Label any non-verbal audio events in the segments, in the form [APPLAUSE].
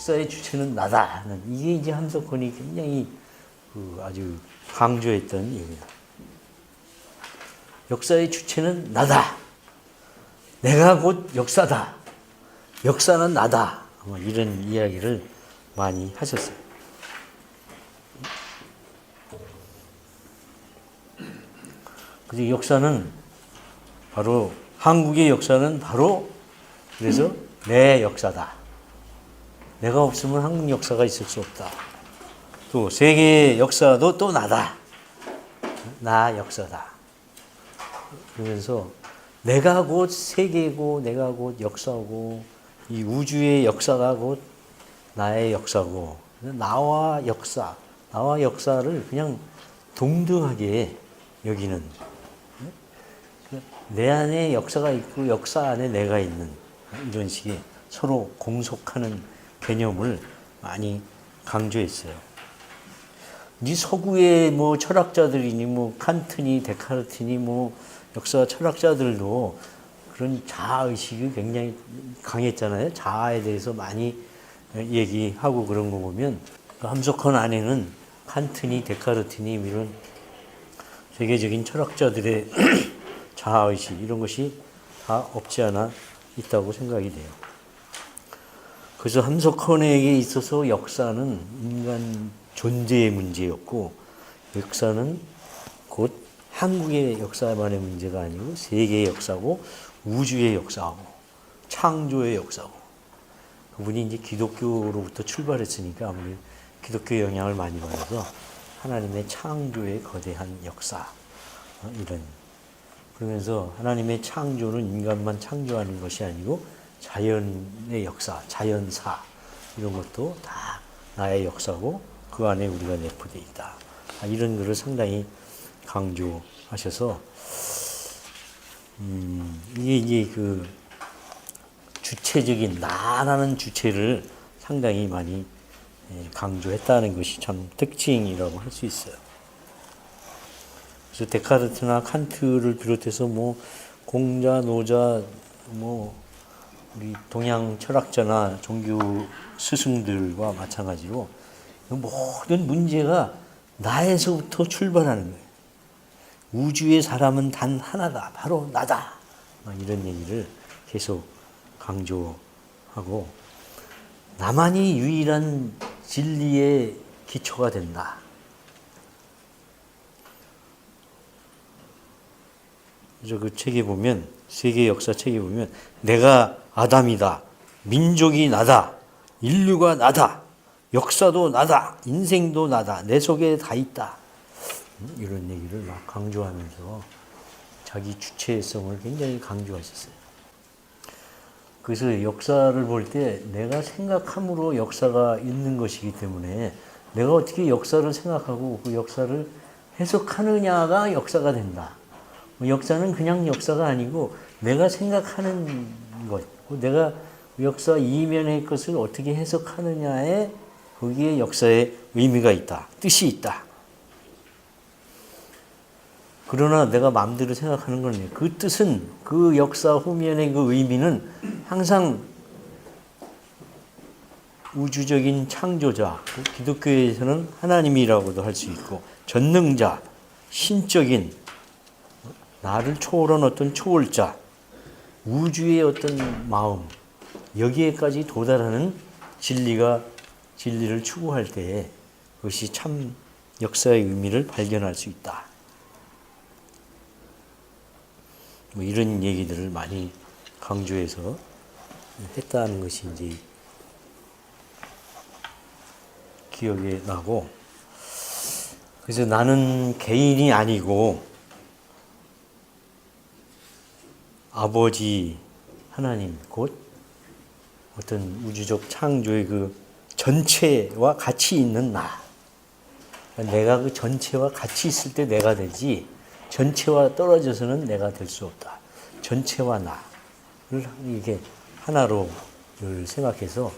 역사의 주체는 나다는 이게 이제 함석헌이 굉장히 그 아주 강조했던 얘기다. 역사의 주체는 나다. 내가 곧 역사다. 역사는 나다. 뭐 이런 이야기를 많이 하셨어요. 그래서 역사는 바로 한국의 역사는 바로 그래서 내 역사다. 내가 없으면 한국 역사가 있을 수 없다. 또 세계의 역사도 또 나다. 나 역사다. 그러면서 내가 곧 세계고 내가 곧 역사고 이 우주의 역사가 곧 나의 역사고 나와 역사, 나와 역사를 그냥 동등하게 여기는 내 안에 역사가 있고 역사 안에 내가 있는 이런 식의 서로 공속하는 개념을 많이 강조했어요. 이 서구의 뭐 철학자들이니 뭐 칸트니 데카르트니 뭐 역사 철학자들도 그런 자아 의식이 굉장히 강했잖아요. 자아에 대해서 많이 얘기하고 그런 거 보면 그 함석헌 안에는 칸트니 데카르트니 이런 세계적인 철학자들의 [CLEARS THROAT] 자아 의식 이런 것이 다 없지 않아 있다고 생각이 돼요. 그래서 함석헌에게 있어서 역사는 인간 존재의 문제였고 역사는 곧 한국의 역사만의 문제가 아니고 세계의 역사고 우주의 역사고 창조의 역사고. 그분이 이제 기독교로부터 출발했으니까 아무래도 기독교 영향을 많이 받아서 하나님의 창조의 거대한 역사 어, 이런. 그러면서 하나님의 창조는 인간만 창조하는 것이 아니고 자연의 역사, 자연사 이런 것도 다 나의 역사고 그 안에 우리가 내포되어 있다. 아, 이런 것을 상당히 강조하셔서 음, 이게 이제 그 주체적인 나라는 주체를 상당히 많이 예, 강조했다는 것이 참 특징이라고 할 수 있어요. 그래서 데카르트나 칸트를 비롯해서 뭐 공자, 노자, 뭐 우리 동양 철학자나 종교 스승들과 마찬가지로 모든 문제가 나에서부터 출발하는 거예요. 우주의 사람은 단 하나다. 바로 나다. 이런 얘기를 계속 강조하고 나만이 유일한 진리의 기초가 된다. 그래서 그 책에 보면 세계 역사 책에 보면 내가 아담이다. 민족이 나다. 인류가 나다. 역사도 나다. 인생도 나다. 내 속에 다 있다. 음, 이런 얘기를 막 강조하면서 자기 주체성을 굉장히 강조하셨어요. 그래서 역사를 볼 때 내가 생각함으로 역사가 있는 것이기 때문에 내가 어떻게 역사를 생각하고 그 역사를 해석하느냐가 역사가 된다. 뭐 역사는 그냥 역사가 아니고 내가 생각하는 것, 내가 역사 이면의 것을 어떻게 해석하느냐에 거기에 역사의 의미가 있다. 뜻이 있다. 그러나 내가 마음대로 생각하는 건 아니에요. 그 뜻은 그 역사 후면의 그 의미는 항상 우주적인 창조자, 기독교에서는 하나님이라고도 할 수 있고 전능자, 신적인 나를 초월한 어떤 초월자, 우주의 어떤 마음 여기에까지 도달하는 진리가 진리를 추구할 때 그것이 참 역사의 의미를 발견할 수 있다. 뭐 이런 얘기들을 많이 강조해서 했다는 것이 이제 기억에 나고 그래서 나는 개인이 아니고 아버지 하나님 곧 어떤 우주적 창조의 그 전체와 같이 있는 나. 내가 그 전체와 같이 있을 때 내가 되지 전체와 떨어져서는 내가 될 수 없다. 전체와 나를 이게 하나로 생각해서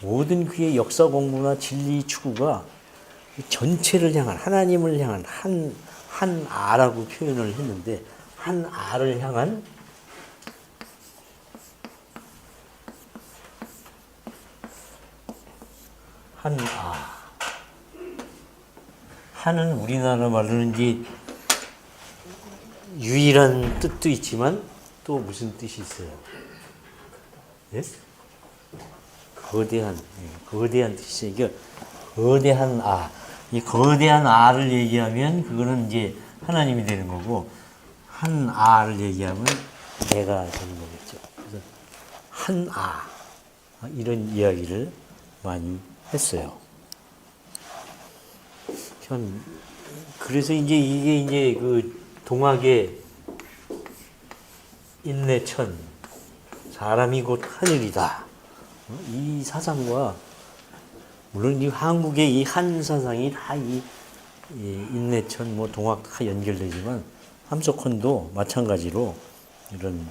모든 그의 역사 공부나 진리 추구가 전체를 향한 하나님을 향한 한, 한 아라고 표현을 했는데 한 아를 향한 한 아. 한은 우리나라 말로는 이제 유일한 뜻도 있지만 또 무슨 뜻이 있어요? 예? 거대한, 예, 거대한 뜻이 있어요. 이게 거대한 아. 이 거대한 아를 얘기하면 그거는 이제 하나님이 되는 거고 한 아를 얘기하면 내가 되는 거겠죠. 그래서 한 아. 이런 이야기를 많이 했어요. 참 그래서 이제 이게 이제 그 동학의 인내천 사람이 곧 하늘이다. 어? 이 사상과 물론 이 한국의 이 한 사상이 다이 인내천 뭐 동학 다 연결되지만 함석헌도 마찬가지로 이런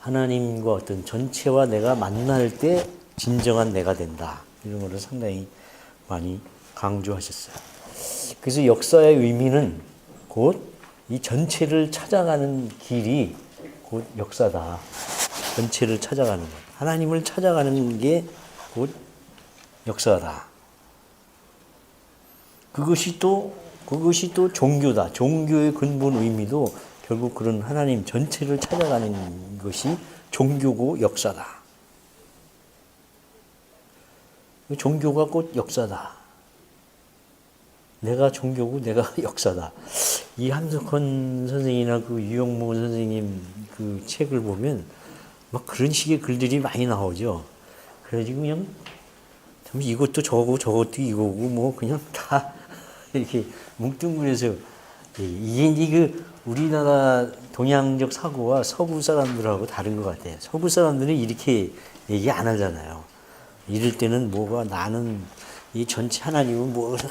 하나님과 어떤 전체와 내가 만날 때 진정한 내가 된다. 이런 거를 상당히 많이 강조하셨어요. 그래서 역사의 의미는 곧 이 전체를 찾아가는 길이 곧 역사다. 전체를 찾아가는 것. 하나님을 찾아가는 게 곧 역사다. 그것이 또 그것이 또 종교다. 종교의 근본 의미도 결국 그런 하나님 전체를 찾아가는 것이 종교고 역사다. 종교가 곧 역사다. 내가 종교고 내가 [LAUGHS] 역사다. 이 함석헌 선생이나 그 유영모 선생님 그 책을 보면 막 그런 식의 글들이 많이 나오죠. 그래가지고 그냥 참 이것도 저거고 저것도 이거고 뭐 그냥 [LAUGHS] 다 이렇게 뭉뚱그려서 이게 이제 그 우리나라 동양적 사고와 서구 사람들하고 다른 것 같아요. 서구 사람들은 이렇게 얘기 안 하잖아요. 이럴 때는 뭐가 나는 이 전체 하나님은 아주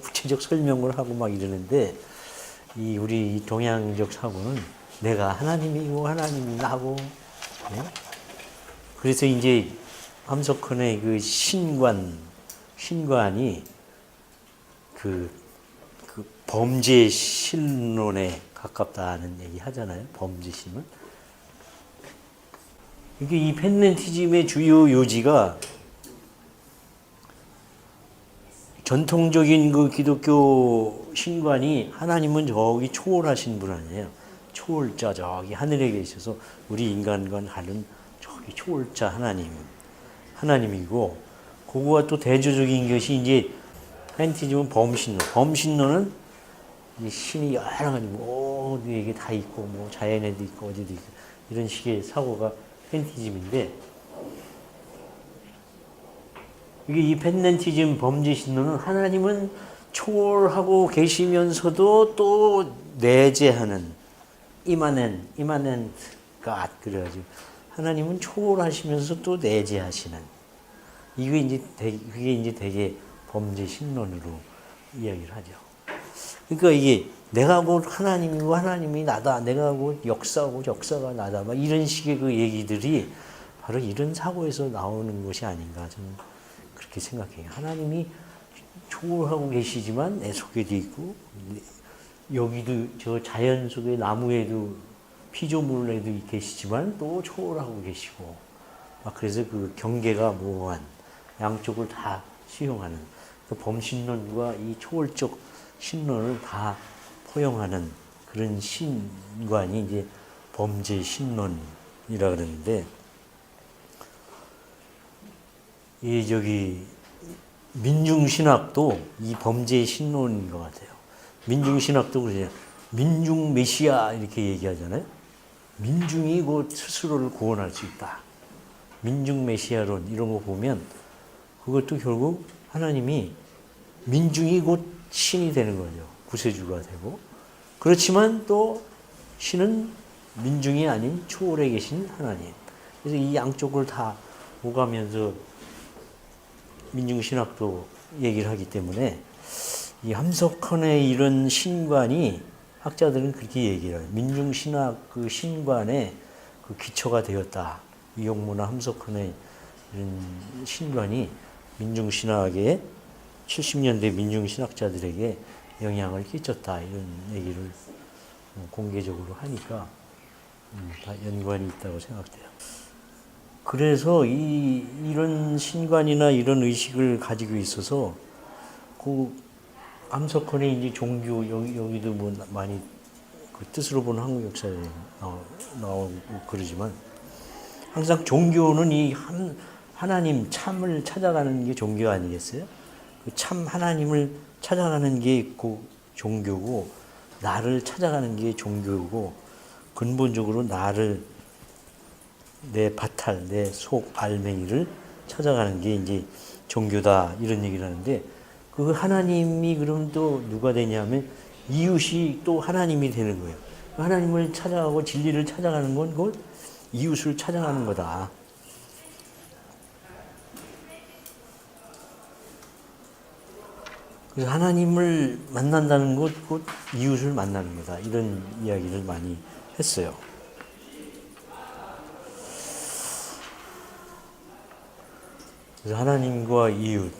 구체적 설명을 하고 막 이러는데 이 우리 이 동양적 사고는 내가 하나님이고 하나님이 나고 네? 그래서 이제 함석헌의 그 신관 신관이 그, 그 범죄 신론에 가깝다는 얘기 하잖아요. 범죄 신론. 이게 이 펜넨티즘의 주요 요지가 전통적인 그 기독교 신관이 하나님은 저기 초월하신 분 아니에요. 초월자 저기 하늘에 계셔서 우리 인간과는 다른 저기 초월자 하나님 하나님이고 그거와 또 대조적인 것이 이제 펜티즘은 범신론. 범신론은 이 신이 여러 가지 뭐 어디에 다 있고 뭐 자연에도 있고 어디도 있고 이런 식의 사고가 펜티즘인데 이게 이 펜넨티즘 범죄 신론은 하나님은 초월하고 계시면서도 또 내재하는 이마넨 이마넨 가 그래가지고 하나님은 초월하시면서 또 내재하시는 이게 이제 되게, 그게 이제 되게 범죄 신론으로 이야기를 하죠. 그러니까 이게 내가 곧 하나님이고 하나님이 나다. 내가 곧 역사고 역사가 나다. 막 이런 식의 그 얘기들이 바로 이런 사고에서 나오는 것이 아닌가 저는 그렇게 생각해요. 하나님이 초월하고 계시지만 내 속에도 있고 여기도 저 자연 속에 나무에도 피조물에도 계시지만 또 초월하고 계시고 막 그래서 그 경계가 모호한 양쪽을 다 수용하는 그 범신론과 이 초월적 신론을 다 포용하는 그런 신관이 이제 범죄 신론이라 그러는데 이 저기 민중신학도 이 범죄 신론인 것 같아요. 민중신학도 그러죠. 민중 메시아 이렇게 얘기하잖아요. 민중이 곧 스스로를 구원할 수 있다. 민중 메시아론 이런 거 보면 그것도 결국 하나님이 민중이 곧 신이 되는 거죠. 구세주가 되고. 그렇지만 또 신은 민중이 아닌 초월에 계신 하나님. 그래서 이 양쪽을 다 오가면서 민중신학도 얘기를 하기 때문에 이 함석헌의 이런 신관이 학자들은 그렇게 얘기를 해요. 민중신학 그 신관의 그 기초가 되었다. 이용무나 함석헌의 이런 신관이 민중신학의 70년대 민중신학자들에게 영향을 끼쳤다. 이런 얘기를 공개적으로 하니까 음, 다 연관이 있다고 생각돼요. 그래서 이 이런 신관이나 이런 의식을 가지고 있어서 그 함석헌의 이제 종교 여기 여기도 뭐 많이 그 뜻으로 보는 한국 역사에 나오, 나오 고 그러지만 항상 종교는 이 한, 하나님 참을 찾아가는 게 종교 아니겠어요? 그참 하나님을 찾아가는 게그 종교고 나를 찾아가는 게 종교고 근본적으로 나를 내 바탈, 내 속 알맹이를 찾아가는 게 이제 종교다 이런 얘기를 하는데 그 하나님이 그럼 또 누가 되냐면 이웃이 또 하나님이 되는 거예요. 그 하나님을 찾아가고 진리를 찾아가는 건 그걸 이웃을 찾아가는 거다. 그래서 하나님을 만난다는 것, 곧 이웃을 만나는 거다. 이런 이야기를 많이 했어요. 그래서 하나님과 이웃,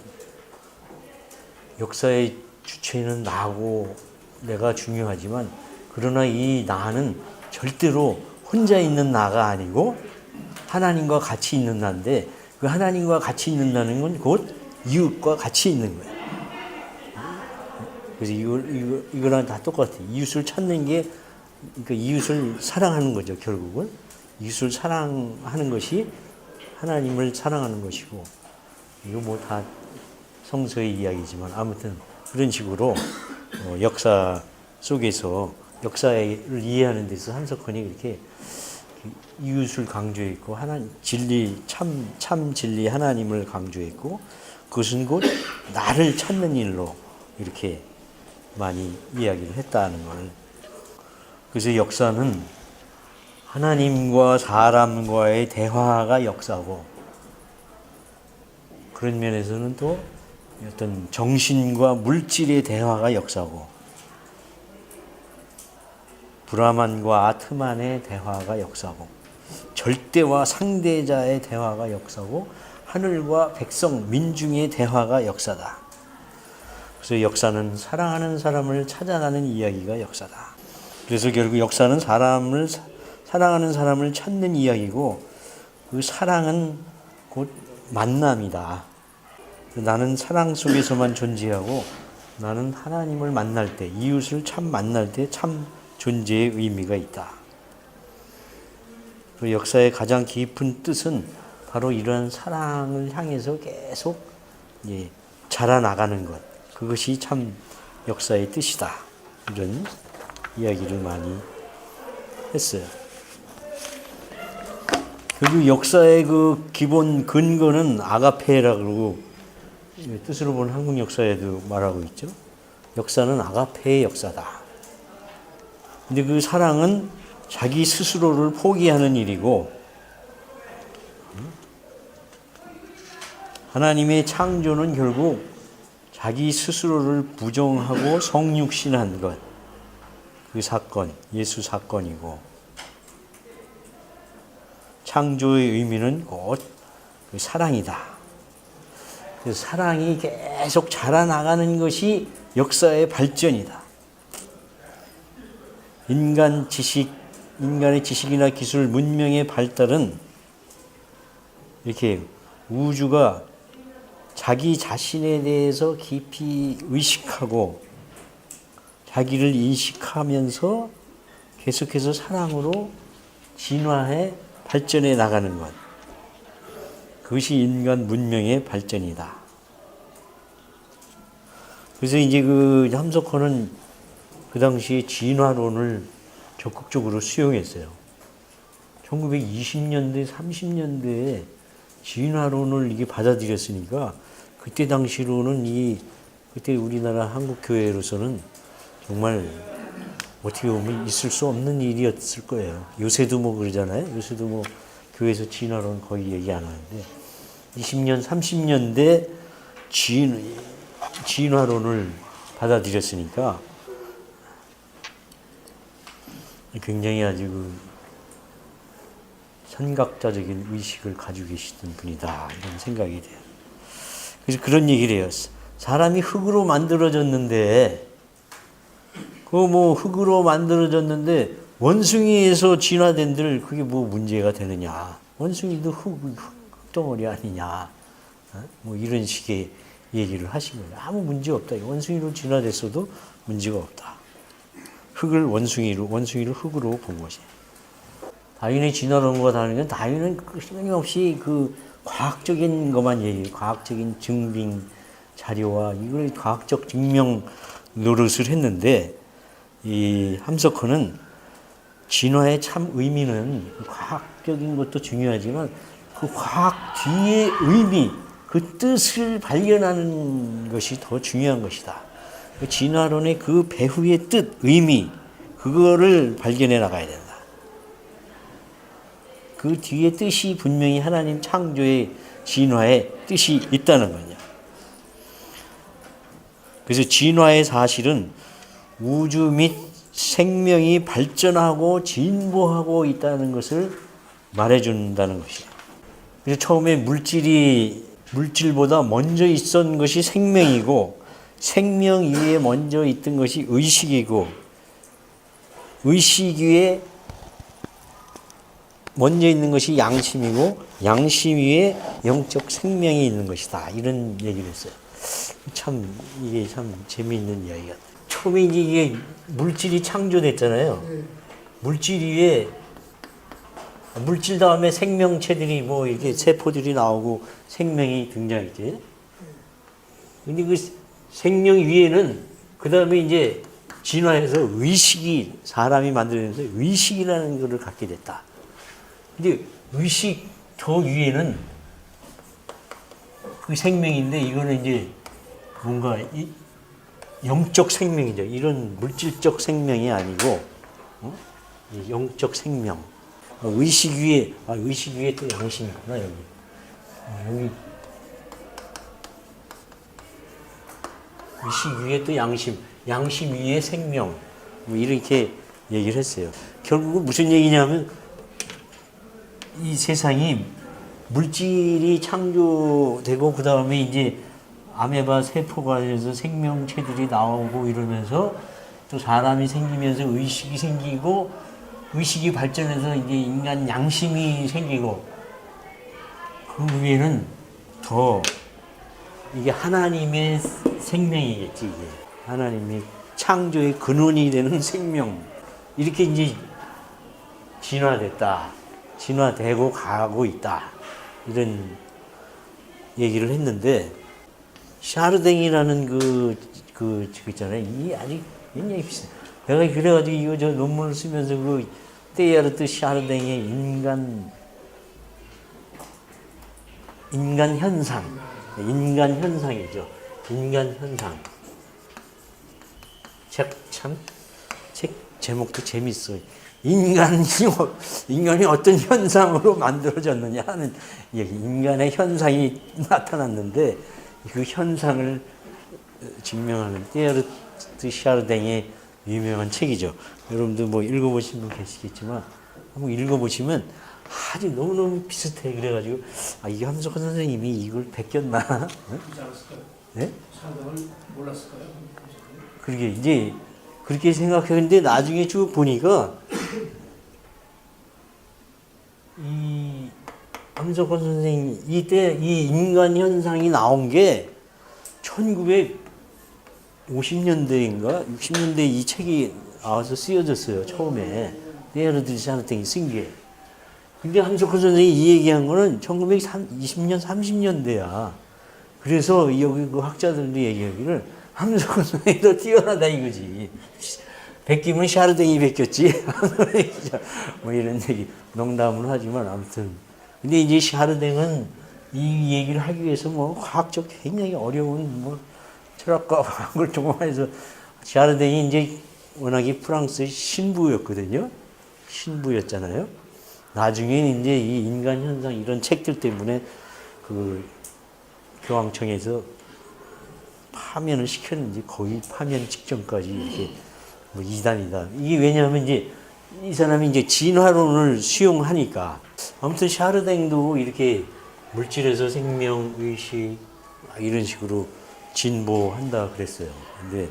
역사의 주체는 나고 내가 중요하지만, 그러나 이 나는 절대로 혼자 있는 나가 아니고 하나님과 같이 있는 나인데, 그 하나님과 같이 있는 나는 건 곧 이웃과 같이 있는 거예요. 그래서 이걸, 이거, 이거랑 다 똑같아요. 이웃을 찾는 게, 그러니까 이웃을 사랑하는 거죠, 결국은. 이웃을 사랑하는 것이 하나님을 사랑하는 것이고, 이거 뭐 다 성서의 이야기지만 아무튼 그런 식으로 어, 역사 속에서 역사를 이해하는 데서 한석헌이 이렇게 이웃을 강조했고 하나님 진리 참 참 진리 하나님을 강조했고 그것은 곧 나를 찾는 일로 이렇게 많이 이야기를 했다는 걸. 그래서 역사는 하나님과 사람과의 대화가 역사고 그런 면에서는 또 어떤 정신과 물질의 대화가 역사고 브라만과 아트만의 대화가 역사고 절대와 상대자의 대화가 역사고 하늘과 백성 민중의 대화가 역사다. 그래서 역사는 사랑하는 사람을 찾아가는 이야기가 역사다. 그래서 결국 역사는 사람을 사랑하는 사람을 찾는 이야기고 그 사랑은 곧 만남이다. 나는 사랑 속에서만 존재하고 나는 하나님을 만날 때, 이웃을 참 만날 때 참 존재의 의미가 있다. 그 역사의 가장 깊은 뜻은 바로 이런 사랑을 향해서 계속 예, 자라나가는 것. 그것이 참 역사의 뜻이다. 이런 이야기를 많이 했어요. 그리고 역사의 그 기본 근거는 아가페라고 뜻으로 보는 한국 역사에도 말하고 있죠. 역사는 아가페의 역사다. 근데 그 사랑은 자기 스스로를 포기하는 일이고 하나님의 창조는 결국 자기 스스로를 부정하고 성육신한 것. 그 사건, 예수 사건이고 창조의 의미는 곧 그 사랑이다. 그 사랑이 계속 자라나가는 것이 역사의 발전이다. 인간 지식, 인간의 지식이나 기술, 문명의 발달은 이렇게 우주가 자기 자신에 대해서 깊이 의식하고 자기를 인식하면서 계속해서 사랑으로 진화해 발전해 나가는 것. 그것이 인간 문명의 발전이다. 그래서 이제 그 함석헌은 그 당시에 진화론을 적극적으로 수용했어요. 1920년대, 30년대에 진화론을 이게 받아들였으니까 그때 당시로는 이 그때 우리나라 한국 교회로서는 정말 어떻게 보면 있을 수 없는 일이었을 거예요. 요새도 뭐 그러잖아요. 요새도 뭐 교회에서 진화론 거의 얘기 안 하는데 20년, 30년대 진, 진화론을 받아들였으니까 굉장히 아주 그 선각자적인 의식을 가지고 계시던 분이다 이런 생각이 돼요. 그래서 그런 얘기를 해요. 사람이 흙으로 만들어졌는데 그 뭐 흙으로 만들어졌는데 원숭이에서 진화된들 그게 뭐 문제가 되느냐 원숭이도 흙, 흙덩어리 아니냐. 어? 뭐 이런 식의 얘기를 하신 거예요. 아무 문제 없다. 원숭이로 진화됐어도 문제가 없다. 흙을 원숭이로, 원숭이를 흙으로 본 것이. 다윈의 진화론과 다른 건 다윈은 끊임없이 그 과학적인 것만 얘기해요. 과학적인 증빙 자료와 이걸 과학적 증명 노릇을 했는데 이 함석헌은 진화의 참 의미는 과학적인 것도 중요하지만 그 과학 뒤의 의미, 그 뜻을 발견하는 것이 더 중요한 것이다. 그 진화론의 그 배후의 뜻, 의미, 그거를 발견해 나가야 된다. 그 뒤에 뜻이 분명히 하나님 창조의 진화의 뜻이 있다는 거냐. 그래서 진화의 사실은 우주 및 생명이 발전하고 진보하고 있다는 것을 말해준다는 것이에요. 그래서 처음에 물질이 물질보다 먼저 있었던 것이 생명이고 생명 위에 먼저 있던 것이 의식이고 의식 위에 먼저 있는 것이 양심이고 양심 위에 영적 생명이 있는 것이다. 이런 얘기를 했어요. 참 이게 참 재미있는 이야기 같아요. 처음에 이게 물질이 창조됐잖아요. 물질 위에 물질 다음에 생명체들이 뭐 이렇게 세포들이 나오고 생명이 등장했지. 근데 그 생명 위에는 그 다음에 이제 진화해서 의식이 사람이 만들면서 의식이라는 것을 갖게 됐다. 근데 의식 저 위에는 그 생명인데 이거는 이제 뭔가 이 영적 생명이죠. 이런 물질적 생명이 아니고 어? 이 영적 생명. 어, 의식 위에 아 의식 위에 또 양심이 있구나 여기. 어, 여기 의식 위에 또 양심, 양심 위에 생명. 뭐 이렇게 얘기를 했어요. 결국은 무슨 얘기냐면 이 세상이 물질이 창조되고 그 다음에 이제 아메바 세포가 돼서 생명체들이 나오고 이러면서 또 사람이 생기면서 의식이 생기고 의식이 발전해서 이제 인간 양심이 생기고 그 위에는 더 이게 하나님의 생명이겠지 이게. 하나님의 창조의 근원이 되는 생명. 이렇게 이제 진화됐다 진화되고 가고 있다 이런 얘기를 했는데 샤르댕이라는 그, 그, 그 있잖아요. 이 아직 굉장히 비싸. 내가 그래가지고 이거 저 논문을 쓰면서 그 테야르트 샤르댕의 인간, 인간 현상. 인간 현상이죠. 인간 현상. 책 참, 책 제목도 재밌어요. 인간이, 인간이 어떤 현상으로 만들어졌느냐 하는. 인간의 현상이 나타났는데, 그 현상을 증명하는 띠에르트 샤르댕의 유명한 책이죠. 여러분들 뭐 읽어보신 분 계시겠지만 한번 읽어보시면 아주 너무너무 비슷해. 그래가지고 아, 이 함석헌 선생님이 이걸 베꼈나? 네? 몰랐을까요? 그렇게 이제 그렇게 생각했는데 나중에 쭉 보니까 이 함석헌 선생님 이때 이 인간 현상이 나온 게 1950년대인가 60년대 이 책이 나와서 쓰여졌어요 처음에 네르드시 하나땡이 쓴 게. 근데 함석헌 선생이 이 얘기한 거는 1920년 30년대야. 그래서 여기 그 학자들도 얘기하기를 함석헌 선생이 더 뛰어나다 이거지. 베끼면 샤르댕이 베꼈지. [LAUGHS] 뭐 이런 얘기 농담을 하지만 아무튼 근데 이제 샤르댕은 이 얘기를 하기 위해서 뭐 과학적 굉장히 어려운 뭐 철학과 과학을 [LAUGHS] 동원해서 샤르댕이 이제 워낙에 프랑스의 신부였거든요. 신부였잖아요. 나중에 이제 이 인간 현상 이런 책들 때문에 그 교황청에서 파면을 시켰는지 거의 파면 직전까지 이렇게 뭐 이단이다. 이게 왜냐하면 이제 이 사람이 이제 진화론을 수용하니까 아무튼 샤르댕도 이렇게 물질에서 생명, 의식 이런 식으로 진보한다 그랬어요. 근데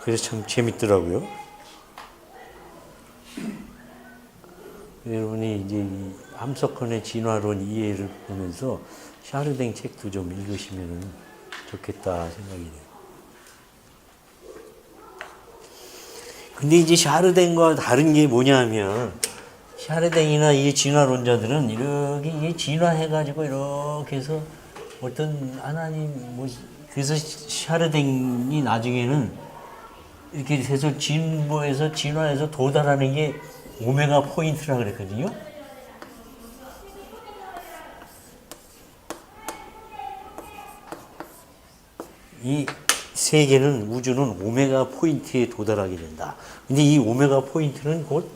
그래서 참 재밌더라고요. 여러분이 이제 이 함석헌의 진화론 이해를 보면서 샤르댕 책도 좀 읽으시면 좋겠다 생각이 돼요. 근데 이제 샤르댕과 다른 게 뭐냐면 샤르댕이나 이 진화론자들은 이렇게 진화해가지고 이렇게 해서 어떤 하나님 뭐 그래서 샤르댕이 나중에는 이렇게 해서 진보해서 진화해서 도달하는 게 오메가 포인트라 그랬거든요. 이 세계는 우주는 오메가 포인트에 도달하게 된다. 근데 이 오메가 포인트는 곧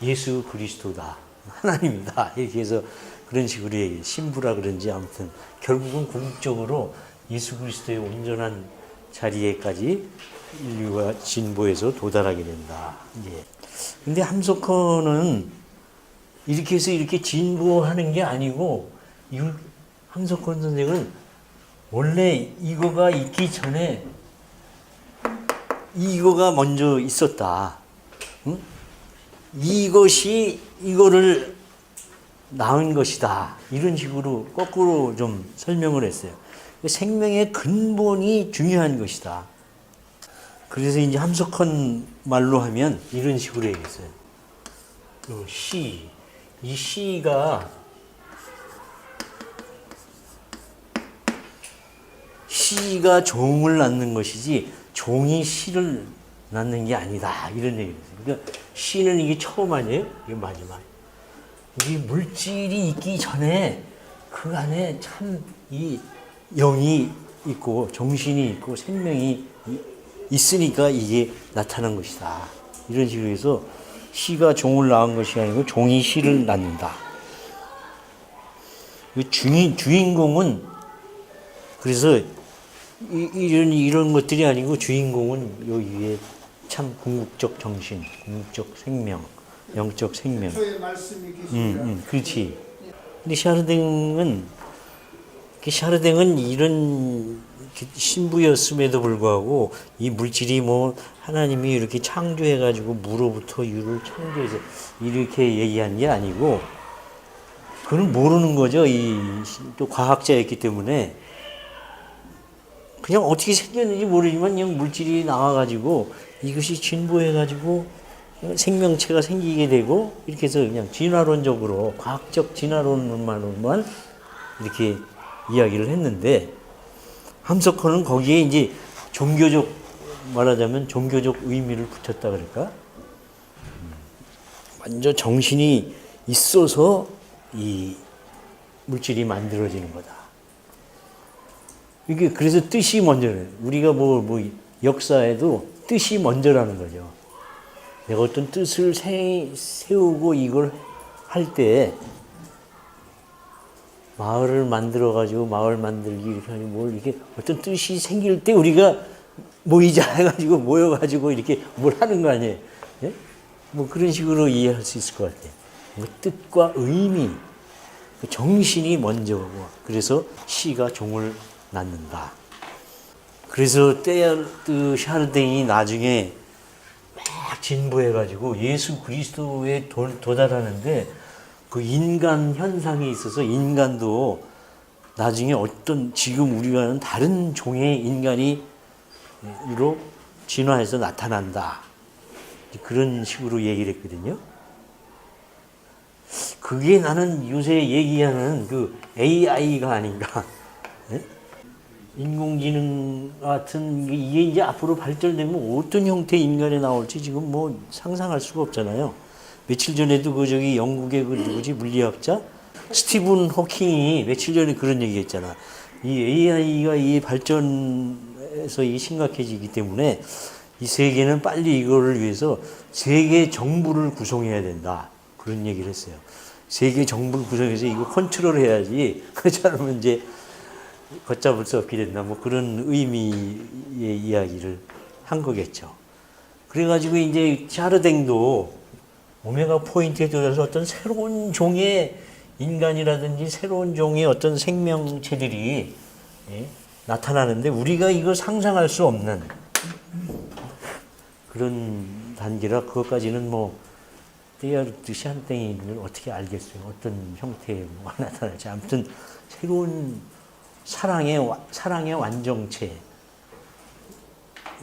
예수 그리스도다. [LAUGHS] 하나님이다. 이렇게 해서 그런 식으로 얘기해. 신부라 그런지 아무튼 결국은 궁극적으로 예수 그리스도의 온전한 자리에까지 인류가 진보해서 도달하게 된다. 이제. 근데 함석헌은 이렇게 해서 이렇게 진보하는 게 아니고 이 함석헌 선생은 원래 이거가 있기 전에 이거가 먼저 있었다. 응? 이것이 이거를 낳은 것이다. 이런 식으로 거꾸로 좀 설명을 했어요. 생명의 근본이 중요한 것이다. 그래서 이제 함석헌 말로 하면 이런 식으로 얘기했어요. 그 시, 이 시가 시가 종을 낳는 것이지 종이 시를 낳는 게 아니다 이런 얘기를 했어요. 그러니까 시는 이게 처음 아니에요? 이게 마지막. 이 물질이 있기 전에 그 안에 참 이 영이 있고 정신이 있고 생명이 이- 있으니까 이게 나타난 것이다. 이런 식으로 해서 시가 종을 낳은 것이 아니고 종이 시를 낳는다. 그 주인, 주인공은 그래서 이, 이런 이런 것들이 아니고 주인공은 요 위에 참 궁극적 정신, 궁극적 생명, 영적 생명. 말씀이 음. 음, 그렇지. 근데 샤르댕은 그 샤르댕은 이런 신부였음에도 불구하고 이 물질이 뭐 하나님이 이렇게 창조해 가지고 무로부터 유를 창조해서 이렇게 얘기한 게 아니고 그는 모르는 거죠. 이 또 과학자였기 때문에 그냥 어떻게 생겼는지 모르지만 그냥 물질이 나와가지고 이것이 진보해가지고 생명체가 생기게 되고 이렇게 해서 그냥 진화론적으로 과학적 진화론만으로만 이렇게 이야기를 했는데 함석헌은 거기에 이제 종교적 말하자면 종교적 의미를 붙였다 그럴까? 음, 완전 정신이 있어서 이 물질이 만들어지는 거다. 이게 그래서 뜻이 먼저는 우리가 뭐, 뭐 역사에도 뜻이 먼저라는 거죠. 내가 어떤 뜻을 세, 세우고 이걸 할 때 마을을 만들어 가지고 마을 만들기 이렇게 뭘 이렇게 어떤 뜻이 생길 때 우리가 모이자 해가지고 모여 가지고 이렇게 뭘 하는 거 아니에요? 예? 뭐 그런 식으로 이해할 수 있을 것 같아요. 뭐 뜻과 의미, 그 정신이 먼저고 그래서 시가 종을 낳는다. 그래서 때그 샤르댕이 나중에 막 진보해가지고 예수 그리스도에 도, 도달하는데 그 인간 현상이 있어서 인간도 나중에 어떤 지금 우리가 하는 다른 종의 인간이로 진화해서 나타난다. 그런 식으로 얘기를 했거든요. 그게 나는 요새 얘기하는 그 AI가 아닌가. 예? 인공지능 같은 게 이게 이제 앞으로 발전되면 어떤 형태의 인간이 나올지 지금 뭐 상상할 수가 없잖아요. 며칠 전에도 그 저기 영국의 그 누구지 물리학자 스티븐 호킹이 며칠 전에 그런 얘기 했잖아. 이 AI가 이 발전에서 이 심각해지기 때문에 이 세계는 빨리 이거를 위해서 세계 정부를 구성해야 된다. 그런 얘기를 했어요. 세계 정부를 구성해서 이거 컨트롤 해야지. [LAUGHS] 그렇지 않으면 이제 걷잡을 수 없게 된다. 뭐 그런 의미의 이야기를 한 거겠죠. 그래가지고 이제 샤르댕도 오메가 포인트에 들어서 어떤 새로운 종의 인간이라든지 새로운 종의 어떤 생명체들이 예, 나타나는데 우리가 이걸 상상할 수 없는 그런 단계라 그것까지는 뭐 떼어듯이 한 땡이를 어떻게 알겠어요? 어떤 형태의 뭐가 [LAUGHS] 나타날지. 아무튼 새로운 사랑의 와- 사랑의 완정체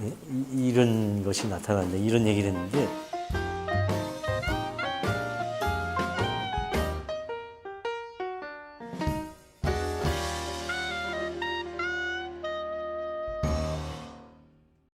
예, 이- 이런 것이 나타난다. 이런 얘기를 했는데